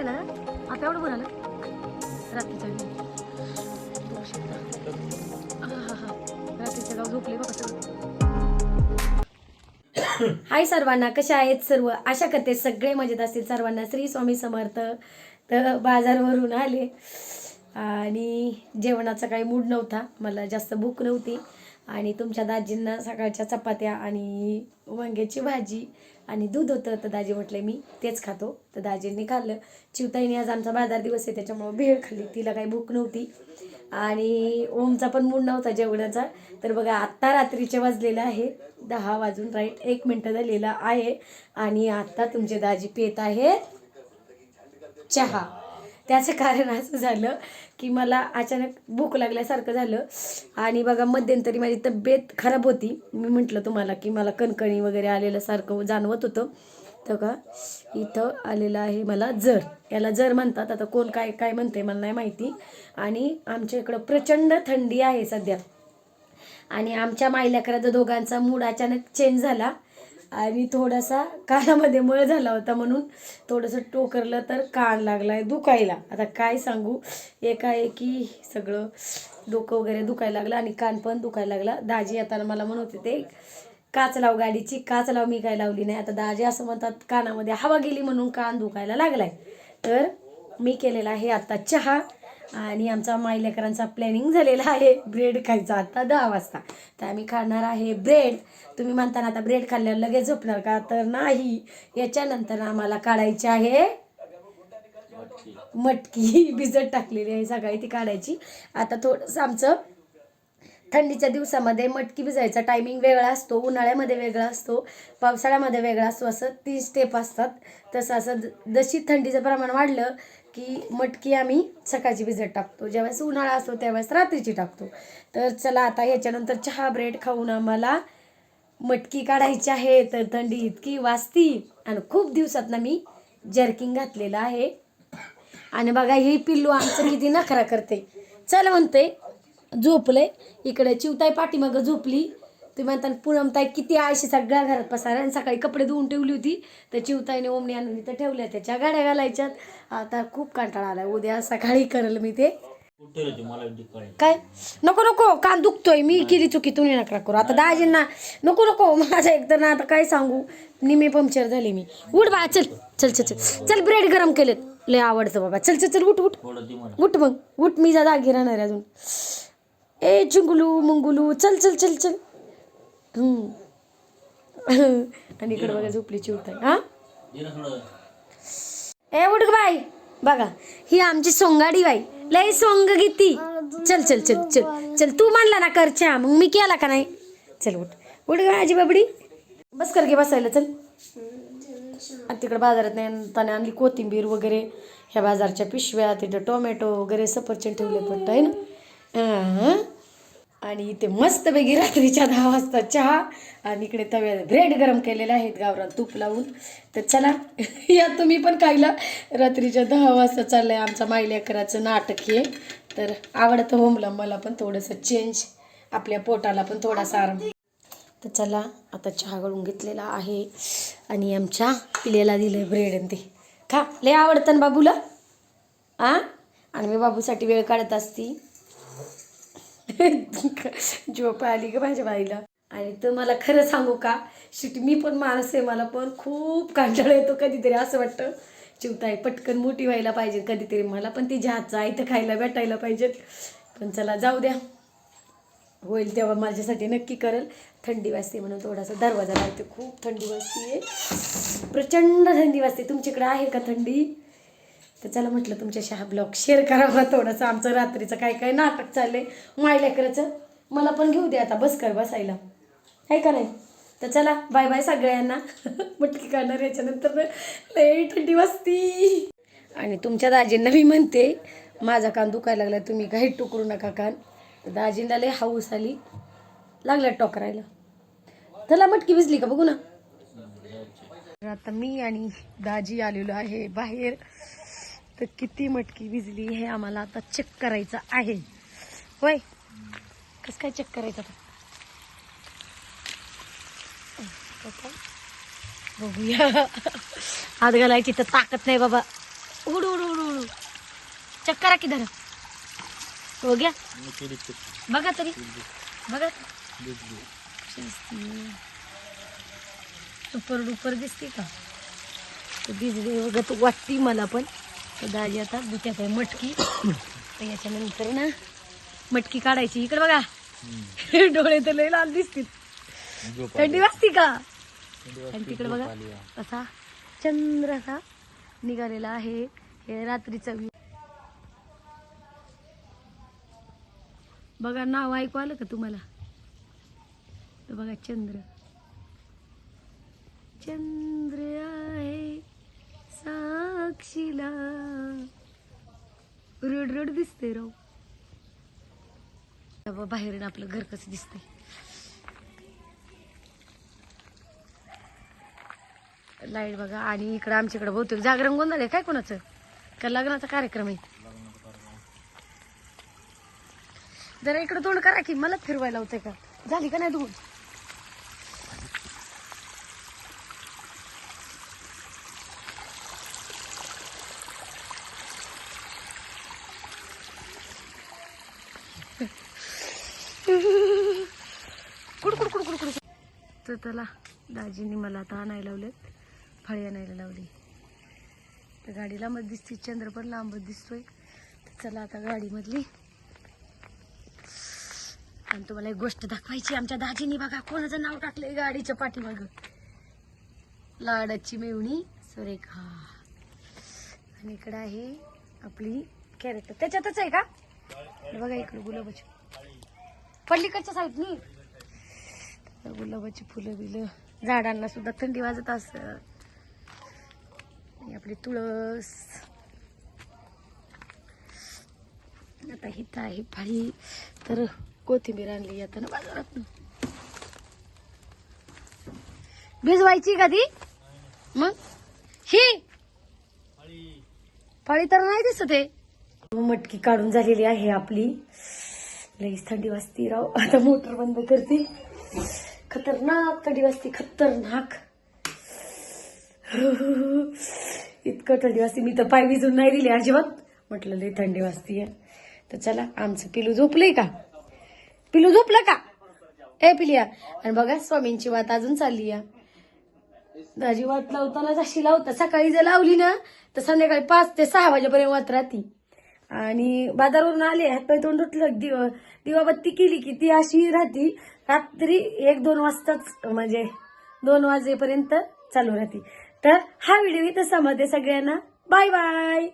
गेला आता एवढं बरं आलं रात्रीच्या वेळी. बघू गाव झोपले बघा सगळं. हाय सर्वांना कशा आहेत सर्व? आशा करते सगळे मजेत असतील. सर्वांना श्री स्वामी समर्थ तर बाजारवरून आले. आणि जेवणाचा काही मूड नव्हता. मला जास्त भूक नव्हती. आणि तुमच्या दाजींना सकाळच्या चपात्या आणि वांग्याची भाजी आणि दूध होतं तर दाजी म्हटले मी तेच खातो. तर दाजींनी खाल्लं. चिवताईने आज आमचा बाजार दिवस आहे त्याच्यामुळं भेळ खाल्ली. तिला काही भूक नव्हती. आणि ओमचा पण मूड नव्हता जेवणाचा. तर बघा आत्ता रात्रीचे वाजलेलं आहे. दहा वाजून राईट एक मिनटं झालेला आहे. आणि आत्ता तुमचे दाजी पेत आहेत चहा. त्याचं कारण असं झालं की मला अचानक भूक लागल्यासारखं झालं. आणि बघा मध्यंतरी माझी तब्येत खराब होती. मी म्हटलं तुम्हाला की मला कणकणी वगैरे आलेलं सारखं जाणवत होतं. तर का इथं आलेलं आहे मला जर. याला जर म्हणतात आता कोण काय काय म्हणते मला नाही माहिती. आणि आमच्या इकडं प्रचंड थंडी आहे सध्या. आणि आमच्या मायल्याकराचा दोघांचा मूड अचानक चेंज झाला. आणि थोडासा कानामध्ये मळ झाला होता म्हणून थोडंसं टोकरलं तर कान लागलाय दुखायला. आता काय सांगू? एकाएकी सगळं डोकं वगैरे दुखायला लागलं आणि कान पण दुखायला लागला. दाजी येताना मला म्हणत होते काच लाव गाडीची काच लाव मी काय लावली नाही. आता दाजी असं म्हणतात कानामध्ये हवा गेली म्हणून कान दुखायला लागलाय. तर मी केलेला आहे आता चहा. आणि आमचा मायलेकरांचा प्लॅनिंग झालेला आहे. ब्रेड खायचा आता दहा वाजता. तर आम्ही खाणार आहे ब्रेड तुम्ही म्हणताना आता ब्रेड खाल्ल्यावर लगेच झोपणार का? तर नाही. याच्यानंतर आम्हाला काढायची आहे मटकी. भिजत टाकलेली आहे सकाळी ती काढायची. आता थोडंसं आमचं थंडीच्या दिवसामध्ये मटकी भिजायचा टायमिंग वेगळा असतो उन्हाळ्यामध्ये वेगळा असतो पावसाळ्यामध्ये वेगळा असतो असं तीन स्टेप असतात. तसं असं ज- जशी थंडीचं प्रमाण वाढलं की मटकी आम्ही सकाळची भिजत टाकतो. ज्यावेळेस उन्हाळा असतो त्यावेळेस रात्रीची टाकतो. तर चला आता ह्याच्यानंतर चहा ब्रेड खाऊन आम्हाला मटकी काढायची आहे. तर थंडी इतकी वाजती आणि खूप दिवसात ना मी जर्किंग घातलेलं आहे. आणि बघा ही पिल्लू आमचं किती नखरा करते. चल म्हणते झोपले इकडे चिवताई पाठीमागं झोपली. तुम्ही म्हणता पूनमताई किती आळशी सगळ्या घरात पसारा आणि सकाळी कपडे धुवून ठेवली होती. तर चिवताईने ओमणी आणून इथं ठेवल्या. त्याच्या गाड्या घालायच्यात. आता खूप कंटाळा आला उद्या सकाळी करेल मी ते. ते काय? नको नको. कान दुखतोय. मी केली चुकी. तुम्ही नका करू. आता दाजींना नको नको. माझ्या एकतर ना आता काय सांगू? निमे पंक्चर झाले मी. उठ बा. चल चल चल चल. चल ब्रेड गरम केलेत. लय आवडतं बाबा. चल चल चल. उठ उठ. ती उठ मग. उठ. मी जा जागी राहणार अजून. ए चिंगुलू मुंगुलू चल चल चल चल. हम्म. आणि इकडे बघा झोपली हा? दे ना थोडं. ए उठ ग बाई. बघा ही आमची सोंगाडी बाई. लय सोंग किती चल चल चल चल चल. तू म्हणला ना कर चहा मग मी केला का नाही? चल उठ. उठ ग माझी बाबडी. बस कर घे बसायला चल. आणि तिकडे बाजारात नाही आणली कोथिंबीर वगैरे. ह्या बाजारच्या पिशव्या तिथं टोमॅटो वगैरे सफरचंद ठेवले पडतं आहे ना? हां. आणि इथे मस्तपैकी रात्रीच्या दहा वाजता चहा आणि इकडे तव्यात ब्रेड गरम केलेले आहेत गावरान तूप लावून. तर चला या तुम्ही पण खायला. रात्रीच्या दहा वाजता चाललंय आमचा मायलेकराचं नाटक हे. तर आवडतं होमला मला पण थोडंसं चेंज आपल्या पोटाला पण थोडासा आराम. तर चला आता चहा गळून घेतलेला आहे. आणि आमच्या पिलेला दिलं ब्रेड आणि ते. खा लय आवडतं ना बाबूला? आ? आणि मी बाबूसाठी वेळ काढत असती. झोप आली ग माझ्या बाईला. आणि तर मला खरं सांगू का शिट मी पण माणूस आहे मला पण खूप कंटाळा येतो कधीतरी असं वाटतं. चिवताई पटकन मोठी व्हायला पाहिजे कधीतरी. मला पण ती जहाजचं आहे तर खायला भेटायला पाहिजेत पण चला जाऊ द्या. होईल तेव्हा माझ्यासाठी नक्की करेल. थंडी वाजते म्हणून थोडासा दरवाजा लागते खूप थंडी वाजते प्रचंड थंडी वाजते. तुमच्याकडे आहे का थंडी? तर चला म्हटलं तुमच्याशी हा ब्लॉग शेअर करावा थोडंसं. आमचं रात्रीचं काय काय नाटक चाललंय मायलेकराचं मला पण घेऊ दे आता बस कर बसायला. आहे का नाही? तर चला बाय बाय सगळ्यांना. मटकी काढणार याच्यानंतर लई थंडी वाजती. आणि तुमच्या दाजींना मी म्हणते माझा कान दुखायला लागला तुम्ही काही टुकरू नका कान. तर दाजींना लय हाऊस आली. लागला टोकरायला. चला मटकी भिजली का? बघू ना. तर आता मी आणि दाजी आलेलो आहे बाहेर. तर किती मटकी भिजली हे आम्हाला आता चेक करायचं आहे. होय? कसं काय चेक करायचं आता? बघूया. हात घालायची तर ताकद नाही बाबा. उडू उडू उडू उडू. करा की धरा. हो घ्या बघा तरी. बघा. सुपर डुपर दिसते का? भिजली वगैरे बघा तू वाटती मला पण. दाजी आता दुट्यात आहे मटकी. तर याच्यानंतर ना मटकी काढायची. इकडे बघा. डोळे तर लय लाल दिसतील. थंडी वाजती का? आणि तिकडे बघा. असा चंद्र असा निघालेला आहे. हे रात्रीचा बघा नाव ऐकू आलं का तुम्हाला? बघा चंद्र. चंद्र आहे साक्षीला. रड रड दिसते राव. तेव्हा बाहेरून आपलं घर कसं दिसतंय. लाइट बघा आणि इकडं आमच्याकडे बहुतेक जागरण गोंधळ आहे. काय कोणाचं? का लग्नाचा कार्यक्रम आहे? जरा इकडं तोंड करा की मला फिरवायला होते का? झाली का नाही धुवून कुड कुड कुड कुड कुड. तर त्याला दाजींनी मला आता आणायला लावलेत. फळी आणायला लावली. तर गाडी लांबच दिसते चंद्र पण लांबच दिसतोय. तर चला आता गाडीमधली. आणि तुम्हाला एक गोष्ट दाखवायची आमच्या दाजीने बघा कोणाचं नाव टाकलंय गाडीच्या पाठीमाग. लाडाची मेवणी सुरेखा. आणि इकडं आहे आपली कॅरेक्टर त्याच्यातच आहे का? बघा इकडं गुलाबाची पल्लीकडच्या साईडनी गुलाबाची फुलं बिलं झाडांना सुद्धा थंडी वाजत अस. आणि आपली तुळस. आता हित आहे फाळी तर कोथिंबीर आणली आता ना बाजारात. भिजवायची का ती? मग? ही? फळी तर नाही दिसत आहे मटकी काढून झालेली आहे आपली. लगेच थंडी वाजती राव. आता मोटर बंद करते. खतरनाक थंडी वाजती खतरनाक. इतकं थंडी वाजते. मी तर पाय विजून नाही दिले अजिबात. म्हटलं लई थंडी वाजती तर चला आमचं पिलू झोपलंय का? पिलू झोपलं का? ए पिलिया. आणि बघा स्वामींची वात अजून चालली या दाजी वात लावताना जशी लावता सकाळी जर लावली ना तर संध्याकाळी पाच ते सहा वाजेपर्यंत वात राहती. आणि बाजारवरून आले हातपाय तोंड उठलं दिवाबत्ती केली की ती अशी राहती रात्री एक दोन वाजताच म्हणजे दोन वाजेपर्यंत चालू राहते. तर हा व्हिडिओ इथं समजते सगळ्यांना. Bye bye!